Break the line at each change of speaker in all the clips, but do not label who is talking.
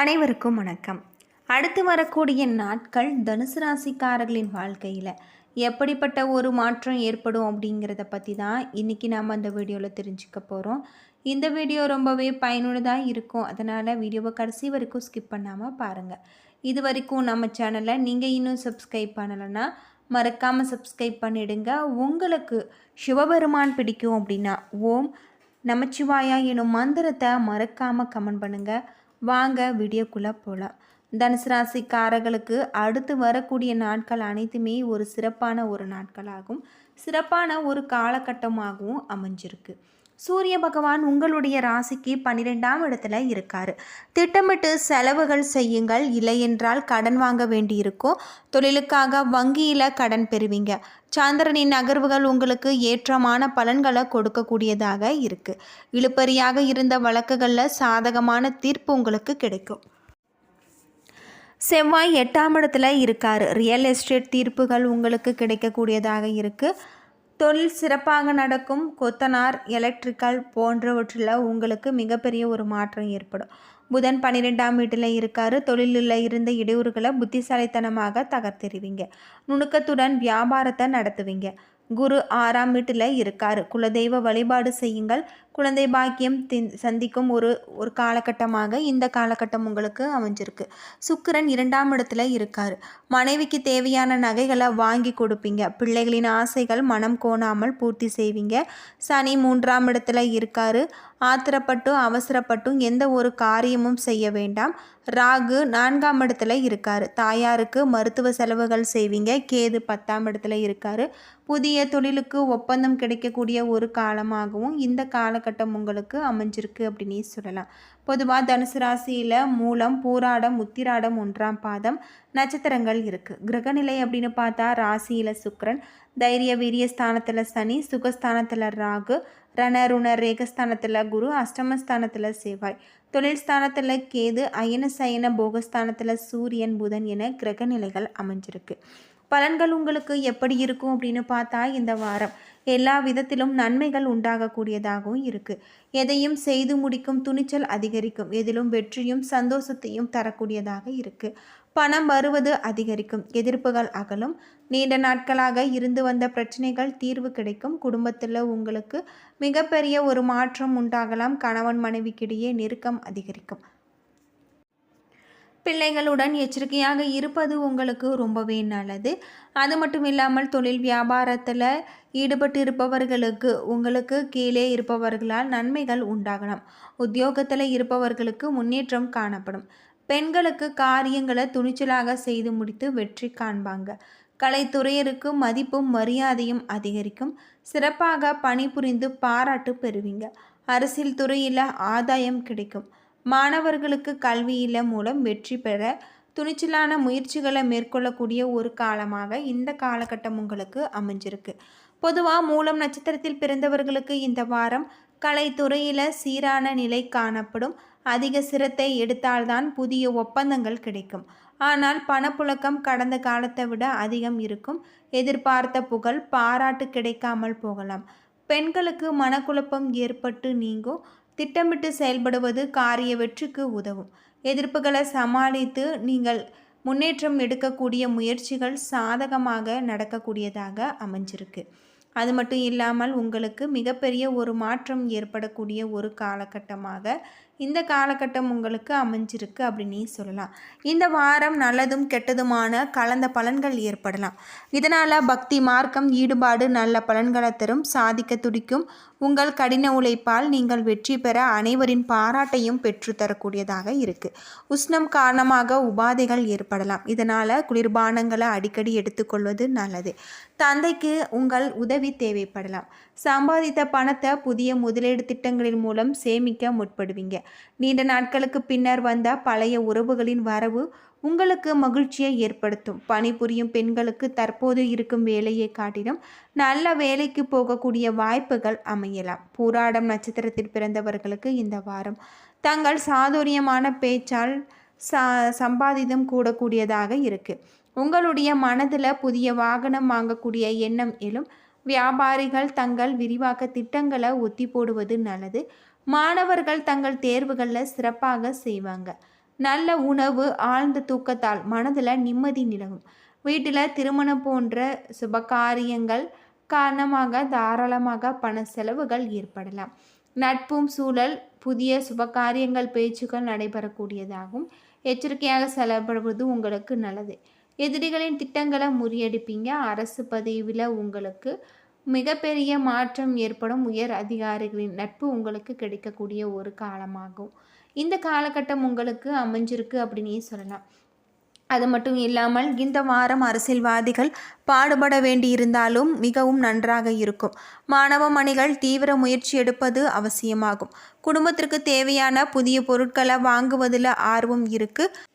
அனைவருக்கும் வணக்கம். அடுத்து வரக்கூடிய நாட்கள் தனுசு ராசிக்காரர்களின் வாழ்க்கையில் எப்படிப்பட்ட ஒரு மாற்றம் ஏற்படும் அப்படிங்கிறத பற்றி தான் இன்றைக்கி நாம் அந்த வீடியோவில் தெரிஞ்சுக்க போகிறோம் இந்த வீடியோ ரொம்பவே பயனுள்ளதாக இருக்கும். அதனால் வீடியோவை கடைசி வரைக்கும் ஸ்கிப் பண்ணாமல் பாருங்கள் இது வரைக்கும் நம்ம சேனலை நீங்கள் இன்னும் சப்ஸ்கிரைப் பண்ணலைன்னா மறக்காமல் சப்ஸ்கிரைப் பண்ணிடுங்க. உங்களுக்கு சிவபெருமான் பிடிக்கும் அப்படின்னா ஓம் நமச்சிவாயா எனும் மந்திரத்தை மறக்காமல் கமெண்ட் பண்ணுங்கள் வாங்க வீடியோக்குள்ளே போகலாம் தனுசு ராசிக்காரர்களுக்கு அடுத்து வரக்கூடிய நாட்கள் அனைத்துமே ஒரு சிறப்பான ஒரு நாட்களாகும். சிறப்பான ஒரு காலகட்டமாகவும் அமைஞ்சிருக்கு. சூரிய பகவான் உங்களுடைய ராசிக்கு பன்னிரெண்டாம் இடத்துல இருக்கார். திட்டமிட்டு செலவுகள் செய்யுங்கள். இல்லையென்றால் கடன் வாங்க வேண்டியிருக்கும். தொழிலுக்காக வங்கியில் கடன் பெறுவீங்க. சந்திரனின் நகர்வுகள் உங்களுக்கு ஏற்றமான பலன்களை கொடுக்கக்கூடியதாக இருக்குது இழுப்பறியாக இருந்த வழக்குகளில் சாதகமான தீர்ப்பு உங்களுக்கு கிடைக்கும். செவ்வாய் எட்டாம் இடத்துல இருக்கார். ரியல் எஸ்டேட் தீர்ப்புகள் உங்களுக்கு கிடைக்கக்கூடியதாக இருக்குது தொழில் சிறப்பாக நடக்கும். கொத்தனார் எலக்ட்ரிக்கல் போன்றவற்றில் உங்களுக்கு மிகப்பெரிய ஒரு மாற்றம் ஏற்படும். புதன் பன்னிரெண்டாம் வீட்டில் இருக்கார். தொழிலில் இருந்த இடையூறுகளை புத்திசாலித்தனமாக தகர்த்தெறிவீங்க. நுணுக்கத்துடன் வியாபாரத்தை நடத்துவீங்க. குரு ஆறாம் வீட்டில் இருக்கார். குலதெய்வ வழிபாடு செய்யுங்கள். குழந்தை பாக்கியம் சந்திக்கும் ஒரு ஒரு காலகட்டமாக இந்த காலகட்டம் உங்களுக்கு அமைஞ்சிருக்கு. சுக்கிரன் இரண்டாம் இடத்துல இருக்கார். மனைவிக்கு தேவையான நகைகளை வாங்கி கொடுப்பீங்க. பிள்ளைகளின் ஆசைகள் மனம் கோணாமல் பூர்த்தி செய்வீங்க. சனி மூன்றாம் இடத்துல இருக்கார். ஆத்திரப்பட்டும் அவசரப்பட்டும் எந்த ஒரு காரியமும் செய்ய வேண்டாம். ராகு நான்காம் இடத்துல இருக்கார். தாயாருக்கு மருத்துவ செலவுகள் செய்வீங்க. கேது பத்தாம் இடத்துல இருக்கார். புதிய தொழிலுக்கு ஒப்பந்தம் கிடைக்கக்கூடிய ஒரு காலமாகவும் இந்த காலகட்டம் உங்களுக்கு அமைஞ்சிருக்கு அப்படின்னு சொல்லலாம். பொதுவாக தனுசு ராசியில் மூலம் பூராடம் உத்திராடம் ஒன்றாம் பாதம் நட்சத்திரங்கள் இருக்குது கிரகநிலை அப்படின்னு பார்த்தா ராசியில் சுக்கரன் தைரிய வீரிய ஸ்தானத்தில் சனி சுகஸ்தானத்தில் ராகு ரணருண ரேகஸ்தானத்தில் குரு அஷ்டமஸ்தானத்தில் செவ்வாய். தொழில் ஸ்தானத்தில் கேது அயன சயன போகஸ்தானத்தில் சூரியன் புதன் என கிரக நிலைகள் அமைஞ்சிருக்கு. பலன்கள் உங்களுக்கு எப்படி இருக்கும் அப்படின்னு பார்த்தா இந்த வாரம் எல்லா விதத்திலும் நன்மைகள் உண்டாகக்கூடியதாகவும் இருக்குது எதையும் செய்து முடிக்கும் துணிச்சல் அதிகரிக்கும். எதிலும் வெற்றியும் சந்தோஷத்தையும் தரக்கூடியதாக இருக்குது பணம் வருவது அதிகரிக்கும். எதிர்ப்புகள் அகலும். நீண்ட நாட்களாக இருந்து வந்த பிரச்சனைகள் தீர்வு கிடைக்கும். குடும்பத்தில் உங்களுக்கு மிகப்பெரிய ஒரு மாற்றம் உண்டாகலாம். கணவன் மனைவிக்கிடையே நெருக்கம் அதிகரிக்கும். பிள்ளைகளுடன் எச்சரிக்கையாக இருப்பது உங்களுக்கு ரொம்பவே நல்லது. அது மட்டும் இல்லாமல் தொழில் வியாபாரத்தில் ஈடுபட்டு இருப்பவர்களுக்கு உங்களுக்கு கீழே இருப்பவர்களால் நன்மைகள் உண்டாகலாம். உத்தியோகத்தில் இருப்பவர்களுக்கு முன்னேற்றம் காணப்படும். பெண்களுக்கு காரியங்களை துணிச்சலாக செய்து முடித்து வெற்றி காண்பாங்க. கலைத்துறையருக்கு மதிப்பும் மரியாதையும் அதிகரிக்கும். சிறப்பாக பணிபுரிந்து பாராட்டு பெறுவீங்க. அரசியல் துறையில் ஆதாயம் கிடைக்கும். மாணவர்களுக்கு கல்வியில மூலம் வெற்றி பெற துணிச்சலான முயற்சிகளை மேற்கொள்ளக்கூடிய ஒரு காலமாக இந்த காலகட்டம் உங்களுக்கு அமைஞ்சிருக்கு. பொதுவாக மூலம் நட்சத்திரத்தில் பிறந்தவர்களுக்கு இந்த வாரம் கலைத்துறையில் சீரான நிலை காணப்படும். அதிக சிரத்தை எடுத்தால்தான் புதிய ஒப்பந்தங்கள் கிடைக்கும். ஆனால் பணப்புழக்கம் கடந்த காலத்தை விட அதிகம் இருக்கும். எதிர்பார்த்த புகழ் பாராட்டு கிடைக்காமல் போகலாம். பெண்களுக்கு மனக்குழப்பம் ஏற்பட்டு நீங்கும். திட்டமிட்டு செயல்படுவது காரிய வெற்றிக்கு உதவும். எதிர்ப்புகளை சமாளித்து நீங்கள் முன்னேற்றம் எடுக்கக்கூடிய முயற்சிகள் சாதகமாக நடக்கக்கூடியதாக அமைஞ்சிருக்கு. அது மட்டும் இல்லாமல் உங்களுக்கு மிகப்பெரிய ஒரு மாற்றம் ஏற்படக்கூடிய ஒரு காலகட்டமாக இந்த காலகட்டம் உங்களுக்கு அமைஞ்சிருக்கு அப்படின்னு சொல்லலாம். இந்த வாரம் நல்லதும் கெட்டதுமான கலந்த பலன்கள் ஏற்படலாம். இதனால் பக்தி மார்க்கம் ஈடுபாடு நல்ல பலன்களை தரும் சாதிக்க துடிக்கும் உங்கள் கடின உழைப்பால் நீங்கள் வெற்றி பெற அனைவரின் பாராட்டையும் பெற்று தரக்கூடியதாக இருக்குது உஷ்ணம் காரணமாக உபாதைகள் ஏற்படலாம். இதனால் குளிர்பானங்களை அடிக்கடி எடுத்துக்கொள்வது நல்லது. தந்தைக்கு உங்கள் உதவி தேவைப்படலாம். சம்பாதித்த பணத்தை புதிய முதலீடு திட்டங்களின் மூலம் சேமிக்க முற்படுவீங்க. நீண்ட நாட்களுக்கு பின்னர் வந்த பழைய உறவுகளின் வரவு உங்களுக்கு மகிழ்ச்சியை ஏற்படுத்தும். பணிபுரியும் பெண்களுக்கு தற்போது இருக்கும் வேலையை காட்டிலும் நல்ல வேலைக்கு போகக்கூடிய வாய்ப்புகள் அமையலாம். பூராடம் நட்சத்திரத்தில் பிறந்தவர்களுக்கு இந்த வாரம் தங்கள் சாதுரியமான பேச்சால் சா சம்பாதிதம் கூடக்கூடியதாக இருக்குது உங்களுடைய மனதில் புதிய வாகனம் வாங்கக்கூடிய எண்ணம் எழும். வியாபாரிகள் தங்கள் விரிவாக்க திட்டங்களை ஒத்தி போடுவது நல்லது. மாணவர்கள் தங்கள் தேர்வுகளில் சிறப்பாக செய்வாங்க. நல்ல உணவு ஆழ்ந்த தூக்கத்தால் மனதில் நிம்மதி நிலவும். வீட்டில் திருமணம் போன்ற சுபகாரியங்கள் காரணமாக தாராளமாக பண செலவுகள் ஏற்படலாம். நட்பும் சூழல் புதிய சுபகாரியங்கள் பேச்சுக்கள் நடைபெறக்கூடியதாகும். எச்சரிக்கையாக செலவிடுவது உங்களுக்கு நல்லது. எதிரிகளின் திட்டங்களை முறியடிப்பீங்க. அரசு பதவியில் உங்களுக்கு மிகப்பெரிய மாற்றம் ஏற்படும். உயர் அதிகாரிகளின் நட்பு உங்களுக்கு கிடைக்கக்கூடிய ஒரு காலமாகும். இந்த காலகட்டம் உங்களுக்கு அமைஞ்சிருக்கு அப்படின்னே சொல்லலாம். அது மட்டும் இல்லாமல் இந்த வாரம் அரசியல்வாதிகள் பாடுபட வேண்டியிருந்தாலும் மிகவும் நன்றாக இருக்கும். மாணவ மணிகள் தீவிர முயற்சி எடுப்பது அவசியமாகும். குடும்பத்திற்கு தேவையான புதிய பொருட்களை வாங்குவதில் ஆர்வம் இருக்குது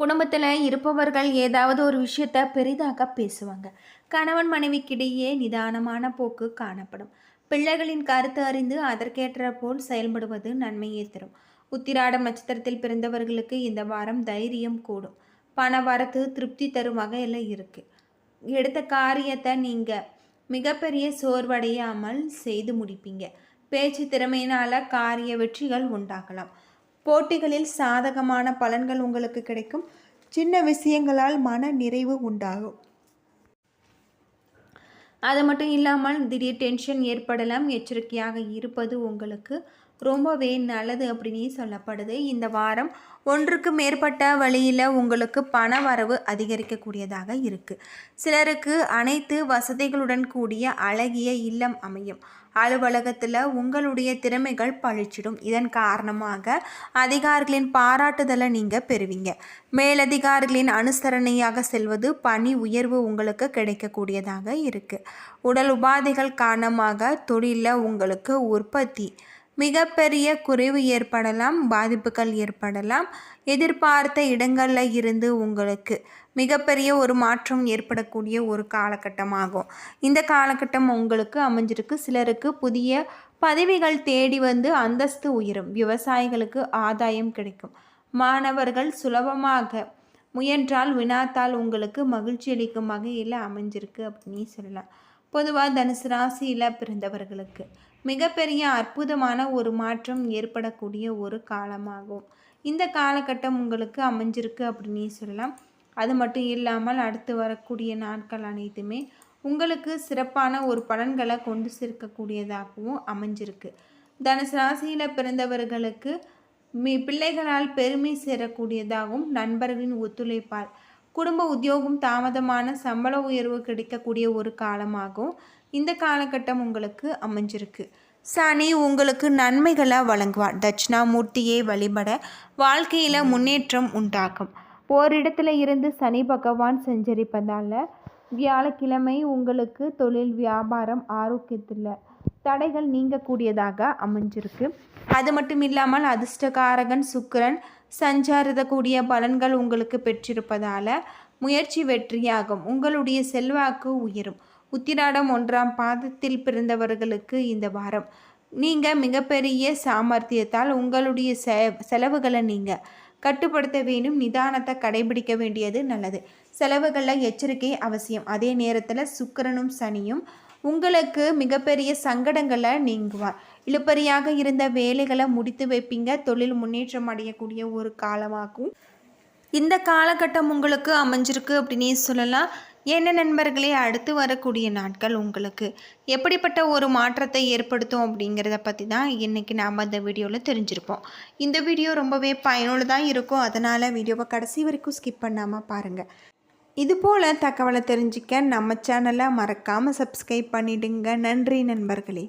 குடும்பத்தில் இருப்பவர்கள் ஏதாவது ஒரு விஷயத்த பெரிதாக பேசுவாங்க. கணவன் மனைவிக்கிடையே நிதானமான போக்கு காணப்படும். பிள்ளைகளின் கருத்து அறிந்து அதற்கேற்ற போல் செயல்படுவது நன்மையே தரும். உத்திராடம் நட்சத்திரத்தில் பிறந்தவர்களுக்கு இந்த வாரம் தைரியம் கூடும். பண வரத்து திருப்தி தரும் வகையில் இருக்குது எடுத்த காரியத்தை நீங்கள் மிகப்பெரிய சோர்வடையாமல் செய்து முடிப்பீங்க. பேச்சு திறமையினால் காரிய வெற்றிகள் உண்டாகலாம். போட்டிகளில் சாதகமான பலன்கள் உங்களுக்கு கிடைக்கும். சின்ன விஷயங்களால் மன நிறைவு உண்டாகும். அது மட்டும் இல்லாமல் திடீர் டென்ஷன் ஏற்படலாம் எச்சரிக்கையாக இருப்பது உங்களுக்கு ரொம்பவே நல்லது அப்படின்னு சொல்லப்படுது. இந்த வாரம் ஒன்றுக்கு மேற்பட்ட வழியில் உங்களுக்கு பண வரவு அதிகரிக்கக்கூடியதாக இருக்குது சிலருக்கு அனைத்து வசதிகளுடன் கூடிய அழகிய இல்லம் அமையும். அலுவலகத்தில் உங்களுடைய திறமைகள் பழிச்சிடும். இதன் காரணமாக அதிகாரிகளின் பாராட்டுதலை நீங்கள் பெறுவீங்க. மேலதிகாரிகளின் அனுசரணையாக செல்வது பணி உயர்வு உங்களுக்கு கிடைக்கக்கூடியதாக இருக்குது உடல் உபாதைகள் காரணமாக தொழிலில் உங்களுக்கு உற்பத்தி மிகப்பெரிய குறைவு ஏற்படலாம் பாதிப்புகள் ஏற்படலாம். எதிர்பார்த்த இடங்களில் இருந்து உங்களுக்கு மிகப்பெரிய ஒரு மாற்றம் ஏற்படக்கூடிய ஒரு காலகட்டமாகும். இந்த காலகட்டம் உங்களுக்கு அமைஞ்சிருக்கு. சிலருக்கு புதிய பதவிகள் தேடி வந்து அந்தஸ்து உயரும். விவசாயிகளுக்கு ஆதாயம் கிடைக்கும். மாணவர்கள் சுலபமாக முயன்றால் வினாத்தால் உங்களுக்கு மகிழ்ச்சி அளிக்கும் வகையில் அமைஞ்சிருக்கு அப்படின்னு சொல்லலாம். பொதுவாக தனுசு ராசியில் பிறந்தவர்களுக்கு மிகப்பெரிய அற்புதமான ஒரு மாற்றம் ஏற்படக்கூடிய ஒரு காலமாகும். இந்த காலகட்டம் உங்களுக்கு அமைஞ்சிருக்கு அப்படின்னு சொல்லலாம். அது மட்டும் இல்லாமல் அடுத்து வரக்கூடிய நாட்கள் அனைத்துமே உங்களுக்கு சிறப்பான ஒரு பலன்களை கொண்டு சேர்க்கக்கூடியதாகவும் அமைஞ்சிருக்கு. தனுசு ராசியில் பிறந்தவர்களுக்கு மி பிள்ளைகளால் பெருமை சேரக்கூடியதாகவும் நண்பர்களின் ஒத்துழைப்பால் குடும்ப உத்தியோகம் தாமதமான சம்பள உயர்வு கிடைக்கக்கூடிய ஒரு காலமாகும் இந்த காலகட்டம் உங்களுக்கு அமைஞ்சிருக்கு. சனி உங்களுக்கு நன்மைகளை வழங்குவார். தட்சிணாமூர்த்தியை வழிபட வாழ்க்கையில் முன்னேற்றம் உண்டாகும். ஓரிடத்துல இருந்து சனி பகவான் செஞ்சரிப்பதால் வியாழக்கிழமை உங்களுக்கு தொழில் வியாபாரம் ஆரோக்கியத்தில் தடைகள் நீங்கக்கூடியதாக அமைஞ்சிருக்கு. அது மட்டும் இல்லாமல் அதிர்ஷ்டகாரகன் சுக்கிரன் சஞ்சாரிதக்கூடிய பலன்கள் உங்களுக்கு பெற்றிருப்பதால் முயற்சி வெற்றியாகும். உங்களுடைய செல்வாக்கு உயரும். உத்திராடம் ஒன்றாம் பாதத்தில் பிறந்தவர்களுக்கு இந்த வாரம். நீங்கள் மிகப்பெரிய சாமர்த்தியத்தால் உங்களுடைய செ செலவுகளை நீங்கள் கட்டுப்படுத்த வேண்டும். நிதானத்தை கடைபிடிக்க வேண்டியது நல்லது. செலவுகளில் எச்சரிக்கை அவசியம். அதே நேரத்தில் சுக்கரனும் சனியும் உங்களுக்கு மிகப்பெரிய சங்கடங்களை நீங்குவார். இழுப்பறியாக இருந்த வேலைகளை முடித்து வைப்பீங்க. தொழில் முன்னேற்றம் அடையக்கூடிய ஒரு காலமாகும். இந்த காலகட்டம் உங்களுக்கு அமைஞ்சிருக்கு அப்படின்னே சொல்லலாம். என்ன நண்பர்களே அடுத்து வரக்கூடிய நாட்கள் உங்களுக்கு. எப்படிப்பட்ட ஒரு மாற்றத்தை ஏற்படுத்தும் அப்படிங்கிறத பற்றி தான் இன்றைக்கி நாம் இந்த வீடியோவில் தெரிஞ்சிருப்போம். இந்த வீடியோ ரொம்பவே பயனுள்ளதாக இருக்கும். அதனால் வீடியோவை கடைசி வரைக்கும் ஸ்கிப் பண்ணாமல் பாருங்கள் இதுபோல் தகவலை தெரிஞ்சிக்க நம்ம சேனலை மறக்காமல் சப்ஸ்கிரைப் பண்ணிவிடுங்க நன்றி நண்பர்களே.